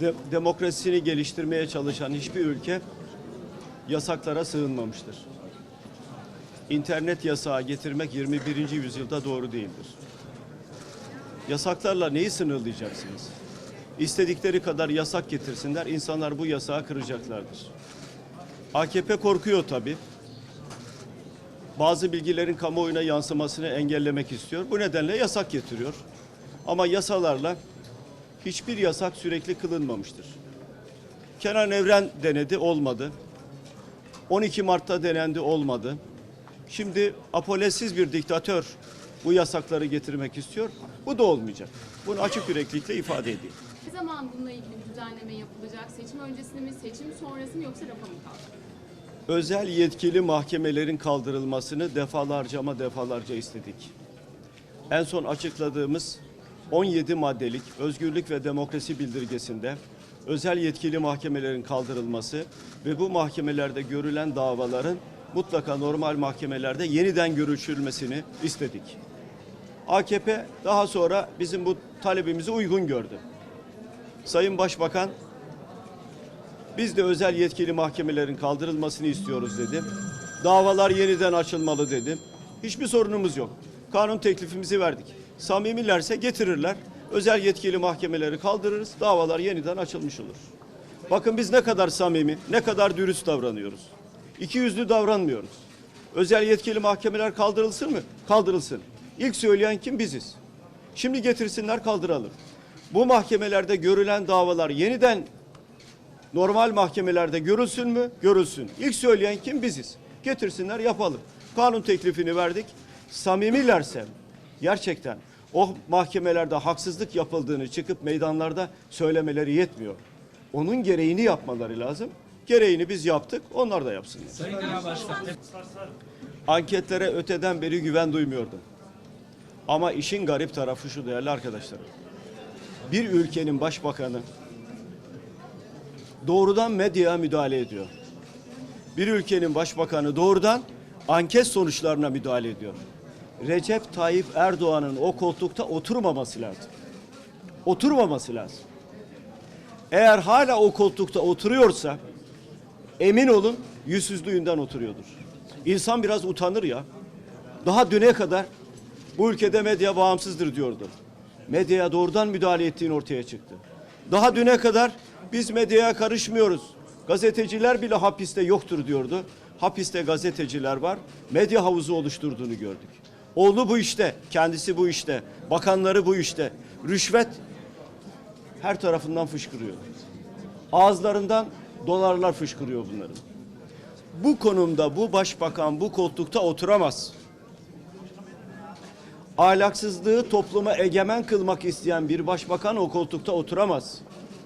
de- demokrasisini geliştirmeye çalışan hiçbir ülke yasaklara sığınmamıştır. İnternet yasağı getirmek 21. yüzyılda doğru değildir. Yasaklarla neyi sınırlayacaksınız? İstedikleri kadar yasak getirsinler, insanlar bu yasağı kıracaklardır. AKP korkuyor tabii. Bazı bilgilerin kamuoyuna yansımasını engellemek istiyor. Bu nedenle yasak getiriyor. Ama yasalarla hiçbir yasak sürekli kılınmamıştır. Kenan Evren denedi, olmadı. 12 Mart'ta denendi, olmadı. Şimdi apolesiz bir diktatör bu yasakları getirmek istiyor. Bu da olmayacak. Bunu açık yüreklilikle ifade edeyim. Ne zaman bununla ilgili bir düzenleme yapılacak? Seçim öncesinde mi, seçim sonrası mı yoksa rafa mı kaldı? Özel yetkili mahkemelerin kaldırılmasını defalarca ama defalarca istedik. En son açıkladığımız 17 maddelik özgürlük ve demokrasi bildirgesinde özel yetkili mahkemelerin kaldırılması ve bu mahkemelerde görülen davaların mutlaka normal mahkemelerde yeniden görüşülmesini istedik. AKP daha sonra bizim bu talebimizi uygun gördü. Sayın Başbakan biz de özel yetkili mahkemelerin kaldırılmasını istiyoruz dedim. Davalar yeniden açılmalı dedim. Hiçbir sorunumuz yok. Kanun teklifimizi verdik. Samimilerse getirirler. Özel yetkili mahkemeleri kaldırırız. Davalar yeniden açılmış olur. Bakın biz ne kadar samimi, ne kadar dürüst davranıyoruz. İki yüzlü davranmıyoruz. Özel yetkili mahkemeler kaldırılsın mı? Kaldırılsın. İlk söyleyen kim? Biziz. Şimdi getirsinler kaldıralım. Bu mahkemelerde görülen davalar yeniden normal mahkemelerde görülsün mü? Görülsün. İlk söyleyen kim? Biziz. Getirsinler yapalım. Kanun teklifini verdik. Samimilerse gerçekten o mahkemelerde haksızlık yapıldığını çıkıp meydanlarda söylemeleri yetmiyor. Onun gereğini yapmaları lazım. Gereğini biz yaptık, onlar da yapsınlar. Sayın Genel Başkan, Anketlere öteden beri güven duymuyordum. Ama işin garip tarafı şu değerli arkadaşlarım. Bir ülkenin başbakanı doğrudan medyaya müdahale ediyor. Bir ülkenin başbakanı doğrudan anket sonuçlarına müdahale ediyor. Recep Tayyip Erdoğan'ın o koltukta oturmaması lazım. Oturmaması lazım. Eğer hala o koltukta oturuyorsa emin olun yüzsüzlüğünden oturuyordur. İnsan biraz utanır ya. Daha düne kadar bu ülkede medya bağımsızdır diyordu. Medyaya doğrudan müdahale ettiğin ortaya çıktı. Daha düne kadar biz medyaya karışmıyoruz. Gazeteciler bile hapiste yoktur diyordu. Hapiste gazeteciler var. Medya havuzu oluşturduğunu gördük. Oğlu bu işte, kendisi bu işte, bakanları bu işte. Rüşvet her tarafından fışkırıyor. Ağızlarından dolarlar fışkırıyor bunların. Bu konumda bu başbakan bu koltukta oturamaz. Ahlaksızlığı topluma egemen kılmak isteyen bir başbakan o koltukta oturamaz.